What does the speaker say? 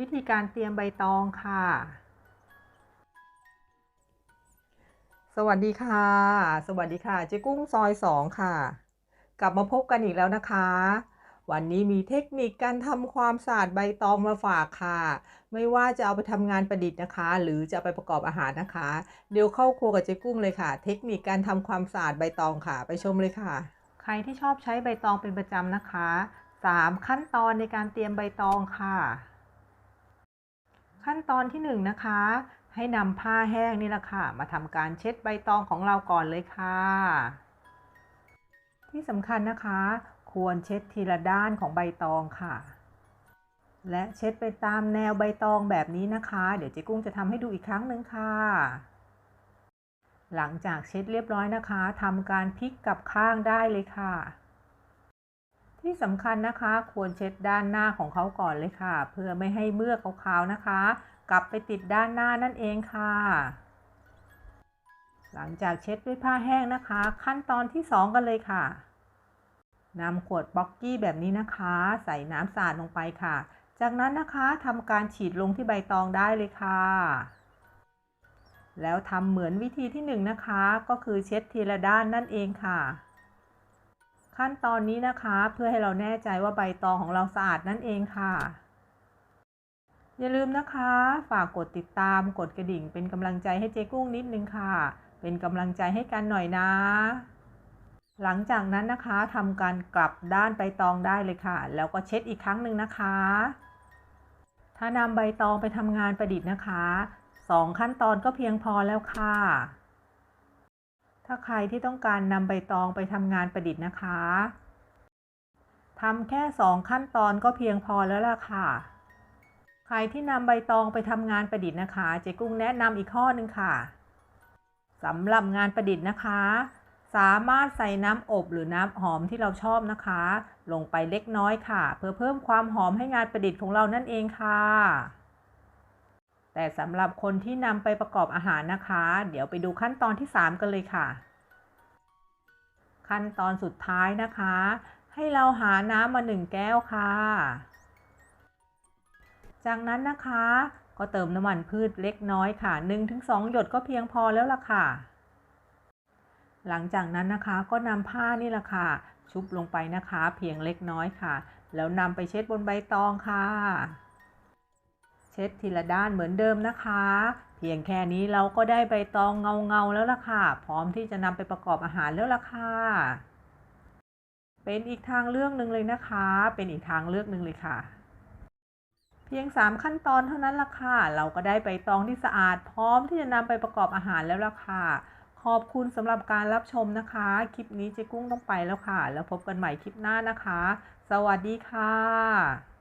วิธีการเตรียมใบตองค่ะ สวัสดีค่ะ สวัสดีค่ะ เจ๊กุ้งซอยสองค่ะ กลับมาพบกันอีกแล้วนะคะ วันนี้มีเทคนิคการทำความสะอาดใบตองมาฝากค่ะ ไม่ว่าจะเอาไปทำงานประดิษฐ์นะคะ หรือจะเอาไปประกอบอาหารนะคะ เดี๋ยวเข้าครัวกับเจ๊กุ้งเลยค่ะ เทคนิคการทำความสะอาดใบตองค่ะ ไปชมเลยค่ะ ใครที่ชอบใช้ใบตองเป็นประจำนะคะ 3 ขั้นตอนในการเตรียมใบตองค่ะ ขั้นตอนที่1นงนะคะ ให้นำผ้าแห้งนี่แหละค่ะ มาทำการเช็ดใบตองของเราก่อนเลยค่ะ ที่สำคัญนะคะ ควรเช็ดทีละด้านของใบตองค่ะ และเช็ดไปตามแนวใบตองแบบนี้นะคะ เดี๋ยวเจ๊กุ้งจะทำให้ดูอีกครั้งหนึ่งค่ะ หลังจากเช็ดเรียบร้อยนะคะทำการพลิกกลับข้างได้เลยค่ะ ที่สำคัญนะคะ ควรเช็ดด้านหน้าของเขาก่อนเลยค่ะ เพื่อไม่ให้เมือกขาวๆนะคะ กลับไปติดด้านหน้านั่นเองค่ะ หลังจากเช็ดด้วยผ้าแห้งนะคะ ขั้นตอนที่ 2 กันเลยค่ะนำขวดบ็อกกี้แบบนี้นะคะ ใส่น้ำสะอาดลงไปค่ะ จากนั้นนะคะทำการฉีดลงที่ใบตองได้เลยค่ะ แล้วทำเหมือนวิธีที่1นงนะคะ ก็คือเช็ดทีละด้านนั่นเองค่ะ ขั้นตอนนี้นะคะ เพื่อให้เราแน่ใจว่าใบตองของเราสะอาดนั่นเองค่ะ อย่าลืมนะคะ ฝากกดติดตามกดกระดิ่ง เป็นกำลังใจให้เจ๊กุ้งนิดนึงค่ะ เป็นกำลังใจให้กันหน่อยนะ หลังจากนั้นนะคะทำการกลับด้านใบตองได้เลยค่ะ แล้วก็เช็ดอีกครั้งหนึ่งนะคะ ถ้านำใบตองไปทำงานประดิษฐ์นะคะสองขั้นตอนก็เพียงพอแล้วค่ะ ถ้าใครที่ต้องการนำใบตองไปทำงานประดิษฐ์นะคะทำแค่สองขั้นตอนก็เพียงพอแล้วล่ะค่ะ ใครที่นำใบตองไปทำงานประดิษฐ์นะคะ เจ๊กุ้งแนะนำอีกข้อหนึ่งค่ะสำหรับงานประดิษฐ์นะคะ สามารถใส่น้ำอบหรือน้ำหอมที่เราชอบนะคะ ลงไปเล็กน้อยค่ะ เพื่อเพิ่มความหอมให้งานประดิษฐ์ของเรานั่นเองค่ะ แต่สำหรับคนที่นำไปประกอบอาหารนะคะ เดี๋ยวไปดูขั้นตอนที่ 3 กันเลยค่ะ ขั้นตอนสุดท้ายนะคะ ให้เราหาน้ำมา 1 แก้วค่ะ จากนั้นนะคะ ก็เติมน้ำมันพืชเล็กน้อยค่ะ 1-2 หยดก็เพียงพอแล้วล่ะค่ะ หลังจากนั้นนะคะก็นำผ้านี่แหละค่ะ ชุบลงไปนะคะ เพียงเล็กน้อยค่ะ แล้วนำไปเช็ดบนใบตองค่ะ เช็ดทีละด้านเหมือนเดิมนะคะ เพียงแค่นี้เราก็ได้ใบตองเงาเงาๆแล้วล่ะค่ะ พร้อมที่จะนำไปประกอบอาหารแล้วล่ะค่ะ เป็นอีกทางเลือกหนึ่งเลยนะคะ เป็นอีกทางเลือกหนึ่งเลยค่ะ เพียง 3 ขั้นตอนเท่านั้นล่ะค่ะ เราก็ได้ใบตองที่สะอาด พร้อมที่จะนำไปประกอบอาหารแล้วล่ะค่ะ ขอบคุณสำหรับการรับชมนะคะ คลิปนี้เจ๊กุ้งต้องไปแล้วค่ะ แล้วพบกันใหม่คลิปหน้านะคะ สวัสดีค่ะ